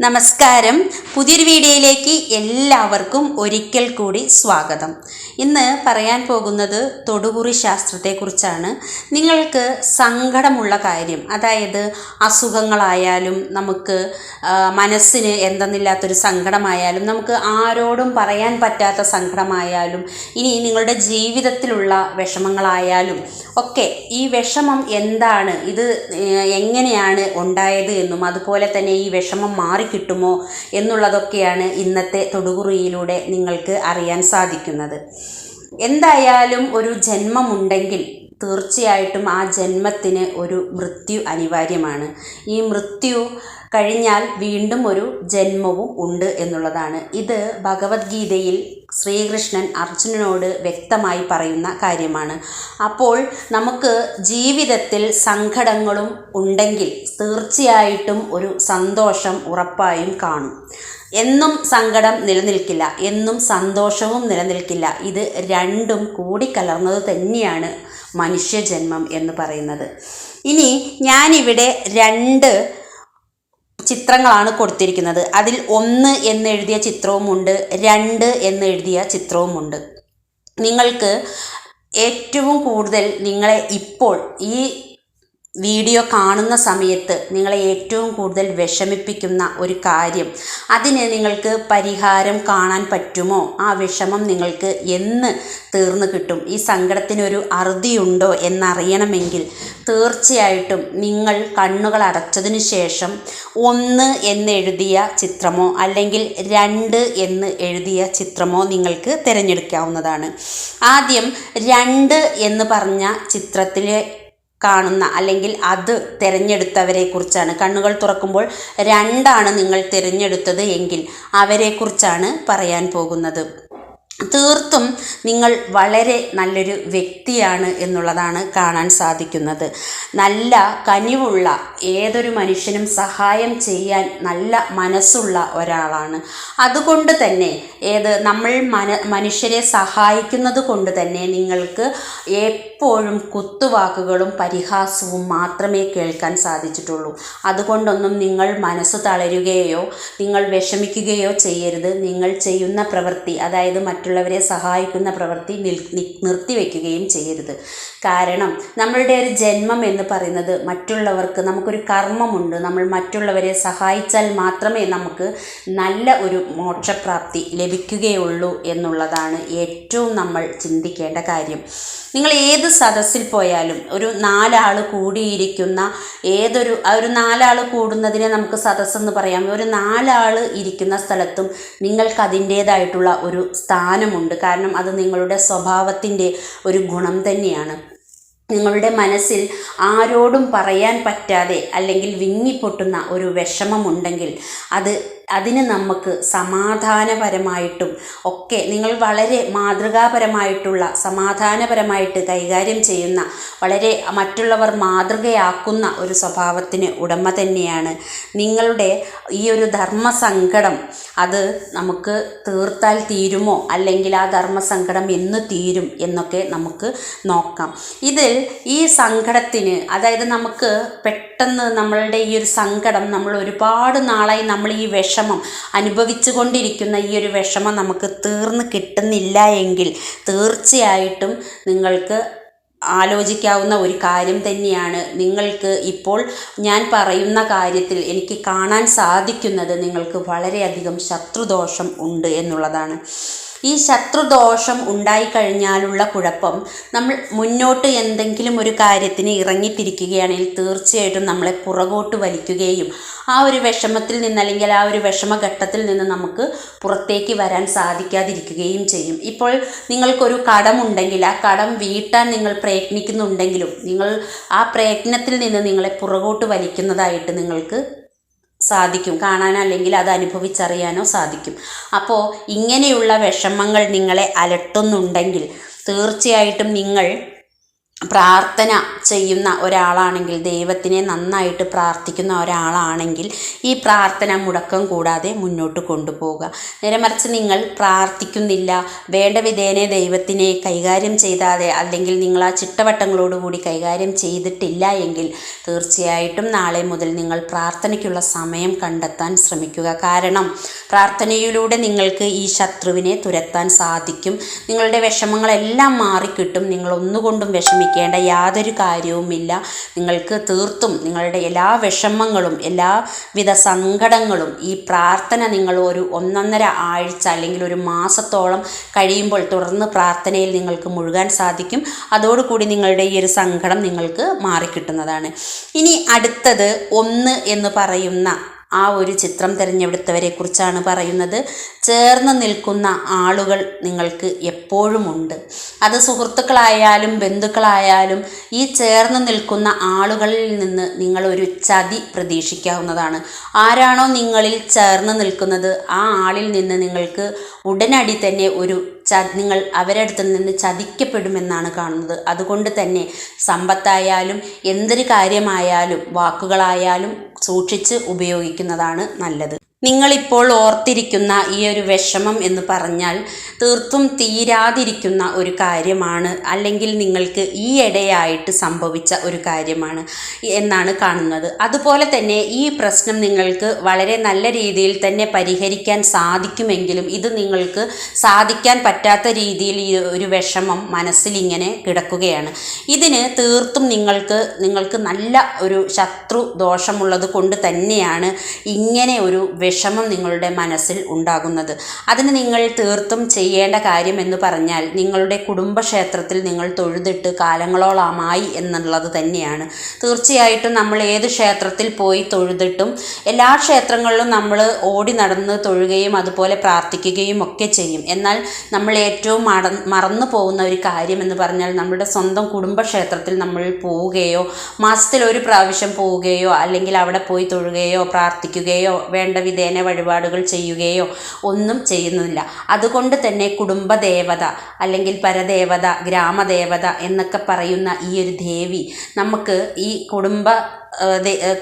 നമസ്കാരം. പുതിയൊരു വീഡിയോയിലേക്ക് എല്ലാവർക്കും ഒരിക്കൽ കൂടി സ്വാഗതം. ഇന്ന് പറയാൻ പോകുന്നത് തൊടുപുറി ശാസ്ത്രത്തെക്കുറിച്ചാണ്. നിങ്ങൾക്ക് സങ്കടമുള്ള കാര്യം അതായത് അസുഖങ്ങളായാലും നമുക്ക് മനസ്സിന് എന്തെന്നില്ലാത്തൊരു സങ്കടമായാലും നമുക്ക് ആരോടും പറയാൻ പറ്റാത്ത സങ്കടമായാലും ഇനി നിങ്ങളുടെ ജീവിതത്തിലുള്ള വിഷമങ്ങളായാലും ഒക്കെ ഈ വിഷമം എന്താണ്? ഇത് എങ്ങനെയാണ് ഉണ്ടായത് എന്നും അതുപോലെ തന്നെ ഈ വിഷമം മാറിക്കിട്ടുമോ എന്നുള്ളതൊക്കെയാണ് ഇന്നത്തെ തൊടുകുറിയിലൂടെ നിങ്ങൾക്ക് അറിയാൻ സാധിക്കുന്നത്. എന്തായാലും ഒരു ജന്മമുണ്ടെങ്കിൽ തീർച്ചയായിട്ടും ആ ജന്മത്തിന് ഒരു മൃത്യു അനിവാര്യമാണ്. ഈ മൃത്യു കഴിഞ്ഞാൽ വീണ്ടും ഒരു ജന്മവും ഉണ്ട് എന്നുള്ളതാണ്. ഇത് ഭഗവത്ഗീതയിൽ ശ്രീകൃഷ്ണൻ അർജുനനോട് വ്യക്തമായി പറയുന്ന കാര്യമാണ്. അപ്പോൾ നമുക്ക് ജീവിതത്തിൽ സങ്കടങ്ങളും ഉണ്ടെങ്കിൽ തീർച്ചയായിട്ടും ഒരു സന്തോഷം ഉറപ്പായും കാണും. എന്നും സങ്കടം നിലനിൽക്കില്ല എന്നും സന്തോഷവും നിലനിൽക്കില്ല. ഇത് രണ്ടും കൂടിക്കലർന്നത് തന്നെയാണ് മനുഷ്യജന്മം എന്ന് പറയുന്നത്. ഇനി ഞാനിവിടെ രണ്ട് ചിത്രങ്ങളാണ് കൊടുത്തിരിക്കുന്നത്. അതിൽ ഒന്ന് എന്നെഴുതിയ ചിത്രവുമുണ്ട് രണ്ട് എന്നെഴുതിയ ചിത്രവുമുണ്ട്. നിങ്ങൾക്ക് ഏറ്റവും കൂടുതൽ നിങ്ങളെ ഇപ്പോൾ ഈ വീഡിയോ കാണുന്ന സമയത്ത് നിങ്ങളെ ഏറ്റവും കൂടുതൽ വിഷമിപ്പിക്കുന്ന ഒരു കാര്യം അതിന് നിങ്ങൾക്ക് പരിഹാരം കാണാൻ പറ്റുമോ? ആ വിഷമം നിങ്ങൾക്ക് എന്ന് തീർന്നു കിട്ടും. ഈ സങ്കടത്തിനൊരു അറുതിയുണ്ടോ എന്നറിയണമെങ്കിൽ തീർച്ചയായിട്ടും നിങ്ങൾ കണ്ണുകൾ അടച്ചതിന് ശേഷം ഒന്ന് എന്നെഴുതിയ ചിത്രമോ അല്ലെങ്കിൽ രണ്ട് എന്ന് എഴുതിയ ചിത്രമോ നിങ്ങൾക്ക് തിരഞ്ഞെടുക്കാവുന്നതാണ്. ആദ്യം രണ്ട് എന്ന് പറഞ്ഞ ചിത്രത്തിലെ കാണുന്ന അല്ലെങ്കിൽ അത് തിരഞ്ഞെടുത്തവരെ കുറിച്ചാണ്. കണ്ണുകൾ തുറക്കുമ്പോൾ രണ്ടാണ് നിങ്ങൾ തിരഞ്ഞെടുത്തത് എങ്കിൽ അവരെക്കുറിച്ചാണ് പറയാൻ പോകുന്നത്. തീർത്തും നിങ്ങൾ വളരെ നല്ലൊരു വ്യക്തിയാണ് എന്നുള്ളതാണ് കാണാൻ സാധിക്കുന്നത്. നല്ല കനിവുള്ള ഏതൊരു മനുഷ്യനും സഹായം ചെയ്യാൻ നല്ല മനസ്സുള്ള ഒരാളാണ്. അതുകൊണ്ട് തന്നെ ഏത് നമ്മൾ മന മനുഷ്യരെ സഹായിക്കുന്നത് കൊണ്ട് തന്നെ നിങ്ങൾക്ക് എപ്പോഴും കുത്തുവാക്കുകളും പരിഹാസവും മാത്രമേ കേൾക്കാൻ സാധിച്ചിട്ടുള്ളൂ. അതുകൊണ്ടൊന്നും നിങ്ങൾ മനസ്സ് തളരുകയോ നിങ്ങൾ വിഷമിക്കുകയോ ചെയ്യരുത്. നിങ്ങൾ ചെയ്യുന്ന പ്രവൃത്തി അതായത് മറ്റുള്ളവരെ സഹായിക്കുന്ന പ്രവൃത്തി നിർത്തിവെക്കുകയും ചെയ്യരുത്. കാരണം നമ്മളുടെ ഒരു ജന്മം എന്ന് പറയുന്നത് മറ്റുള്ളവർക്ക് നമുക്കൊരു കർമ്മമുണ്ട്. നമ്മൾ മറ്റുള്ളവരെ സഹായിച്ചാൽ മാത്രമേ നമുക്ക് നല്ല ഒരു മോക്ഷപ്രാപ്തി ലഭിക്കുകയുള്ളൂ എന്നുള്ളതാണ് ഏറ്റവും നമ്മൾ ചിന്തിക്കേണ്ട കാര്യം. നിങ്ങൾ ഏത് സദസ്സിൽ പോയാലും ഒരു നാലാൾ കൂടിയിരിക്കുന്ന ഏതൊരു ഒരു നാലാൾ കൂടുന്നതിനെ നമുക്ക് സദസ്സെന്ന് പറയാം. ഒരു നാലാൾ ഇരിക്കുന്ന സ്ഥലത്തും നിങ്ങൾക്ക് അതിന്റേതായിട്ടുള്ള ഒരു സ്ഥാനമുണ്ട്. കാരണം അത് നിങ്ങളുടെ സ്വഭാവത്തിന്റെ ഒരു ഗുണം തന്നെയാണ്. നിങ്ങളുടെ മനസ്സിൽ ആരോടും പറയാൻ പറ്റാതെ അല്ലെങ്കിൽ വിങ്ങിപ്പൊട്ടുന്ന ഒരു വിഷമമുണ്ടെങ്കിൽ അത് അതിന് നമുക്ക് സമാധാനപരമായിട്ടും ഒക്കെ നിങ്ങൾ വളരെ മാതൃകാപരമായിട്ടുള്ള സമാധാനപരമായിട്ട് കൈകാര്യം ചെയ്യുന്ന വളരെ മറ്റുള്ളവർ മാതൃകയാക്കുന്ന ഒരു സ്വഭാവത്തിന് ഉടമ തന്നെയാണ്. നിങ്ങളുടെ ഈ ഒരു ധർമ്മസങ്കടം അത് നമുക്ക് തീർത്താൽ തീരുമോ? അല്ലെങ്കിൽ ആ ധർമ്മസങ്കടം എന്ന് തീരും എന്നൊക്കെ നമുക്ക് നോക്കാം. ഇതിൽ ഈ സങ്കടത്തിന് അതായത് നമുക്ക് പെട്ടെന്ന് നമ്മളുടെ ഈ ഒരു സങ്കടം നമ്മൾ ഒരുപാട് നാളായി നമ്മൾ ഈ വിഷമം. അനുഭവിച്ചു കൊണ്ടിരിക്കുന്ന ഈ ഒരു വിഷമം നമുക്ക് തീർന്ന് കിട്ടുന്നില്ല എങ്കിൽ തീർച്ചയായിട്ടും നിങ്ങൾക്ക് ആലോചിക്കാവുന്ന ഒരു കാര്യം തന്നെയാണ്. നിങ്ങൾക്ക് ഇപ്പോൾ ഞാൻ പറയുന്ന കാര്യത്തിൽ എനിക്ക് കാണാൻ സാധിക്കുന്നത് നിങ്ങൾക്ക് വളരെയധികം ശത്രുദോഷം ഉണ്ട് എന്നുള്ളതാണ്. ഈ ശത്രുദോഷം ഉണ്ടായിക്കഴിഞ്ഞാലുള്ള കുഴപ്പം നമ്മൾ മുന്നോട്ട് എന്തെങ്കിലും ഒരു കാര്യത്തിന് ഇറങ്ങിത്തിരിക്കുകയാണെങ്കിൽ തീർച്ചയായിട്ടും നമ്മളെ പുറകോട്ട് വലിക്കുകയും ആ ഒരു വിഷമത്തിൽ നിന്ന് അല്ലെങ്കിൽ ആ ഒരു വിഷമഘട്ടത്തിൽ നിന്ന് നമുക്ക് പുറത്തേക്ക് വരാൻ സാധിക്കാതിരിക്കുകയും ചെയ്യും. ഇപ്പോൾ നിങ്ങൾക്കൊരു കടമുണ്ടെങ്കിൽ ആ കടം വീട്ടാൻ നിങ്ങൾ പ്രയത്നിക്കുന്നുണ്ടെങ്കിലും നിങ്ങൾ ആ പ്രയത്നത്തിൽ നിന്ന് നിങ്ങളെ പുറകോട്ട് വലിക്കുന്നതായിട്ട് നിങ്ങൾക്ക് സാധിക്കും. കാണാനോ അല്ലെങ്കിൽ അത് അനുഭവിച്ചറിയാനോ സാധിക്കും. അപ്പോൾ ഇങ്ങനെയുള്ള വിഷമങ്ങൾ നിങ്ങളെ അലട്ടുന്നുണ്ടെങ്കിൽ തീർച്ചയായിട്ടും നിങ്ങൾ പ്രാർത്ഥന ചെയ്യുന്ന ഒരാളാണെങ്കിൽ ദൈവത്തിനെ നന്നായിട്ട് പ്രാർത്ഥിക്കുന്ന ഒരാളാണെങ്കിൽ ഈ പ്രാർത്ഥന മുടക്കം കൂടാതെ മുന്നോട്ട് കൊണ്ടുപോകുക നേരെ മറിച്ച് നിങ്ങൾ പ്രാർത്ഥിക്കുന്നില്ല വേണ്ട വിധേനെ ദൈവത്തിനെ കൈകാര്യം ചെയ്താതെ അല്ലെങ്കിൽ നിങ്ങൾ ആ ചിട്ടവട്ടങ്ങളോടുകൂടി കൈകാര്യം ചെയ്തിട്ടില്ല എങ്കിൽ തീർച്ചയായിട്ടും നാളെ മുതൽ നിങ്ങൾ പ്രാർത്ഥനയ്ക്കുള്ള സമയം കണ്ടെത്താൻ ശ്രമിക്കുക. കാരണം പ്രാർത്ഥനയിലൂടെ നിങ്ങൾക്ക് ഈ ശത്രുവിനെ തുരത്താൻ സാധിക്കും. നിങ്ങളുടെ വിഷമങ്ങളെല്ലാം മാറിക്കിട്ടും. നിങ്ങൾ ഒന്നുകൊണ്ടും വിഷമിക്കേണ്ട യാതൊരു കാര്യവുമില്ല. നിങ്ങൾക്ക് തീർത്തും നിങ്ങളുടെ എല്ലാ വിഷമങ്ങളും എല്ലാവിധ സങ്കടങ്ങളും ഈ പ്രാർത്ഥന നിങ്ങൾ ഒരു ഒന്നൊന്നര ആഴ്ച അല്ലെങ്കിൽ ഒരു മാസത്തോളം കഴിയുമ്പോൾ തുടർന്ന് പ്രാർത്ഥനയിൽ നിങ്ങൾക്ക് മുഴുകാൻ സാധിക്കും. അതോടുകൂടി നിങ്ങളുടെ ഈ ഒരു സങ്കടം നിങ്ങൾക്ക് മാറിക്കിട്ടുന്നതാണ്. ഇനി അടുത്തത് ഒന്ന് എന്ന് പറയുന്ന ആ ഒരു ചിത്രം തിരഞ്ഞെടുത്തവരെ കുറിച്ചാണ് പറയുന്നത്. ചേർന്ന് നിൽക്കുന്ന ആളുകൾ നിങ്ങൾക്ക് എപ്പോഴും ഉണ്ട്. അത് സുഹൃത്തുക്കളായാലും ബന്ധുക്കളായാലും ഈ ചേർന്ന് നിൽക്കുന്ന ആളുകളിൽ നിന്ന് നിങ്ങൾ ഒരു ചതി പ്രതീക്ഷിക്കാവുന്നതാണ്. ആരാണോ നിങ്ങളിൽ ചേർന്ന് നിൽക്കുന്നത് ആ ആളിൽ നിന്ന് നിങ്ങൾക്ക് ഉടനടി തന്നെ ഒരു ച നിങ്ങൾ അവരടുത്ത് നിന്ന് ചതിക്കപ്പെടുമെന്നാണ് കാണുന്നത്. അതുകൊണ്ട് തന്നെ സമ്പത്തായാലും എന്തൊരു കാര്യമായാലും വാക്കുകളായാലും സൂക്ഷിച്ച് ഉപയോഗിക്കുന്നതാണ് നല്ലത്. നിങ്ങളിപ്പോൾ ഓർത്തിരിക്കുന്ന ഈ ഒരു വിഷമം എന്ന് പറഞ്ഞാൽ തീർത്തും തീരാതിരിക്കുന്ന ഒരു കാര്യമാണ് അല്ലെങ്കിൽ നിങ്ങൾക്ക് ഈ ഇടയായിട്ട് സംഭവിച്ച ഒരു കാര്യമാണ് എന്നാണ് കാണുന്നത്. അതുപോലെ തന്നെ ഈ പ്രശ്നം നിങ്ങൾക്ക് വളരെ നല്ല രീതിയിൽ തന്നെ പരിഹരിക്കാൻ സാധിക്കുമെങ്കിലും ഇത് നിങ്ങൾക്ക് സാധിക്കാൻ പറ്റാത്ത രീതിയിൽ ഈ ഒരു വിഷമം മനസ്സിലിങ്ങനെ കിടക്കുകയാണ്. ഇതിന് തീർത്തും നിങ്ങൾക്ക് നിങ്ങൾക്ക് നല്ല ഒരു ശത്രു ദോഷമുള്ളത് കൊണ്ട് തന്നെയാണ് ഇങ്ങനെ ഒരു വിഷമം നിങ്ങളുടെ മനസ്സിൽ ഉണ്ടാകുന്നത്. അതിന് നിങ്ങൾ തീർത്തും ചെയ്യേണ്ട കാര്യം എന്ന് പറഞ്ഞാൽ നിങ്ങളുടെ കുടുംബക്ഷേത്രത്തിൽ നിങ്ങൾ തൊഴുതിട്ട് കാലങ്ങളോളമായി എന്നുള്ളത് തന്നെയാണ്. തീർച്ചയായിട്ടും നമ്മൾ ഏത് ക്ഷേത്രത്തിൽ പോയി തൊഴുതിട്ടും എല്ലാ ക്ഷേത്രങ്ങളിലും നമ്മൾ ഓടി നടന്ന് തൊഴുകയും അതുപോലെ പ്രാർത്ഥിക്കുകയും ഒക്കെ ചെയ്യും. എന്നാൽ നമ്മൾ ഏറ്റവും മറ മറന്നു പോകുന്ന ഒരു കാര്യം എന്ന് പറഞ്ഞാൽ നമ്മുടെ സ്വന്തം കുടുംബക്ഷേത്രത്തിൽ നമ്മൾ പോവുകയോ മാസത്തിൽ ഒരു പ്രാവശ്യം പോവുകയോ അല്ലെങ്കിൽ അവിടെ പോയി തൊഴുകയോ പ്രാർത്ഥിക്കുകയോ വേണ്ട വിധേന വഴിപാടുകൾ ചെയ്യുകയോ ഒന്നും ചെയ്യുന്നില്ല. അതുകൊണ്ട് തന്നെ കുടുംബദേവത അല്ലെങ്കിൽ പരദേവത ഗ്രാമദേവത എന്നൊക്കെ പറയുന്ന ഈ ഒരു ദേവി നമുക്ക് ഈ കുടുംബ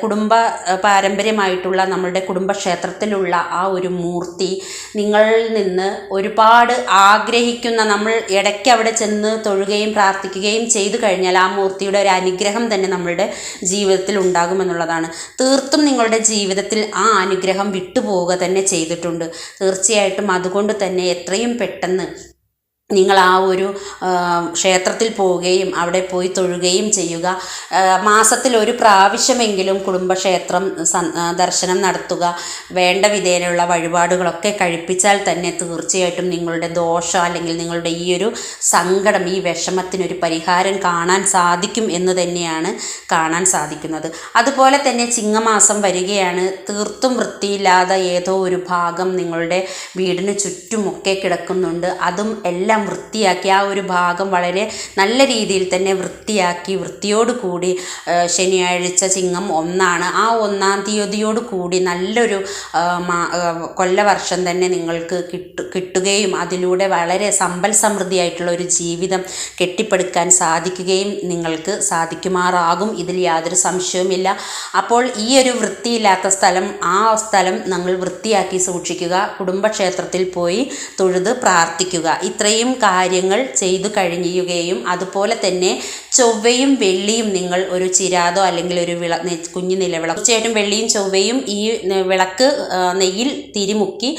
കുടുംബ പാരമ്പര്യമായിട്ടുള്ള നമ്മളുടെ കുടുംബക്ഷേത്രത്തിലുള്ള ആ ഒരു മൂർത്തി നിങ്ങളിൽ നിന്ന് ഒരുപാട് ആഗ്രഹിക്കുന്ന നമ്മൾ ഇടയ്ക്ക് അവിടെ ചെന്ന് തൊഴുകയും പ്രാർത്ഥിക്കുകയും ചെയ്തു കഴിഞ്ഞാൽ ആ മൂർത്തിയുടെ ഒരു അനുഗ്രഹം തന്നെ നമ്മളുടെ ജീവിതത്തിൽ ഉണ്ടാകുമെന്നുള്ളതാണ് തീർത്തും നിങ്ങളുടെ ജീവിതത്തിൽ ആ അനുഗ്രഹം വിട്ടുപോവുക തന്നെ ചെയ്തിട്ടുണ്ട്. തീർച്ചയായിട്ടും അതുകൊണ്ട് തന്നെ എത്രയും പെട്ടെന്ന് നിങ്ങൾ ആ ഒരു ക്ഷേത്രത്തിൽ പോവുകയും അവിടെ പോയി തൊഴുകയും ചെയ്യുക. മാസത്തിൽ ഒരു പ്രാവശ്യമെങ്കിലും കുടുംബക്ഷേത്രം ദർശനം നടത്തുക. വേണ്ട വിധേനയുള്ള വഴിപാടുകളൊക്കെ കഴിപ്പിച്ചാൽ തന്നെ തീർച്ചയായിട്ടും നിങ്ങളുടെ ദോഷം അല്ലെങ്കിൽ നിങ്ങളുടെ ഈ ഒരു സങ്കടം ഈ വിഷമത്തിനൊരു പരിഹാരം കാണാൻ സാധിക്കും എന്ന് തന്നെയാണ് കാണാൻ സാധിക്കുന്നത്. അതുപോലെ തന്നെ ചിങ്ങമാസം വരികയാണ്. തീർത്തും വൃത്തിയില്ലാതെ ഏതോ ഒരു ഭാഗം നിങ്ങളുടെ വീടിന് ചുറ്റുമൊക്കെ കിടക്കുന്നുണ്ട്. അതും എല്ലാം എല്ലാം വൃത്തിയാക്കി ആ ഒരു ഭാഗം വളരെ നല്ല രീതിയിൽ തന്നെ വൃത്തിയാക്കി വൃത്തിയോട് കൂടി ശനിയാഴ്ച ചിങ്ങം ഒന്നാണ്. ആ ഒന്നാം തീയതിയോട് കൂടി നല്ലൊരു കൊല്ലവർഷം തന്നെ നിങ്ങൾക്ക് കിട്ടു കിട്ടുകയും അതിലൂടെ വളരെ സമ്പൽ സമൃദ്ധിയായിട്ടുള്ള ഒരു ജീവിതം കെട്ടിപ്പടുക്കാൻ സാധിക്കുകയും നിങ്ങൾക്ക് സാധിക്കുമാറാകും. ഇതിൽ യാതൊരു സംശയവുമില്ല. അപ്പോൾ ഈ ഒരു വൃത്തിയില്ലാത്ത സ്ഥലം ആ സ്ഥലം നിങ്ങൾ വൃത്തിയാക്കി സൂക്ഷിക്കുക. കുടുംബക്ഷേത്രത്തിൽ പോയി തൊഴുത് പ്രാർത്ഥിക്കുക. ഇത്രയും ഇത്രയും കാര്യങ്ങൾ ചെയ്തു കഴിഞ്ഞുകയും അതുപോലെ തന്നെ ചൊവ്വയും വെള്ളിയും നിങ്ങൾ ഒരു ചിരാതോ അല്ലെങ്കിൽ ഒരു വിള കുഞ്ഞു നിലവിളക്ക്. തീർച്ചയായിട്ടും വെള്ളിയും ചൊവ്വയും ഈ വിളക്ക് നെയ്യിൽ തിരിമുക്കി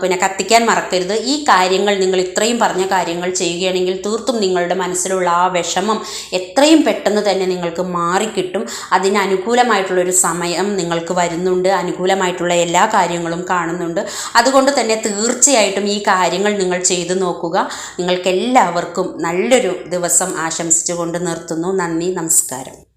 പിന്നെ കത്തിക്കാൻ മറക്കരുത്. ഈ കാര്യങ്ങൾ നിങ്ങൾ ഇത്രയും പറഞ്ഞ കാര്യങ്ങൾ ചെയ്യുകയാണെങ്കിൽ തീർത്തും നിങ്ങളുടെ മനസ്സിലുള്ള ആ വിഷമം എത്രയും പെട്ടെന്ന് തന്നെ നിങ്ങൾക്ക് മാറിക്കിട്ടും. അതിന് അനുകൂലമായിട്ടുള്ളൊരു സമയം നിങ്ങൾക്ക് വരുന്നുണ്ട്. അനുകൂലമായിട്ടുള്ള എല്ലാ കാര്യങ്ങളും കാണുന്നുണ്ട്. അതുകൊണ്ട് തന്നെ തീർച്ചയായിട്ടും ഈ കാര്യങ്ങൾ നിങ്ങൾ ചെയ്തു നോക്കുക നിങ്ങൾക്കെല്ലാവർക്കും നല്ലൊരു ദിവസം ആശംസിച്ചുകൊണ്ട് നിർത്തുന്നു. നന്ദി നമസ്കാരം.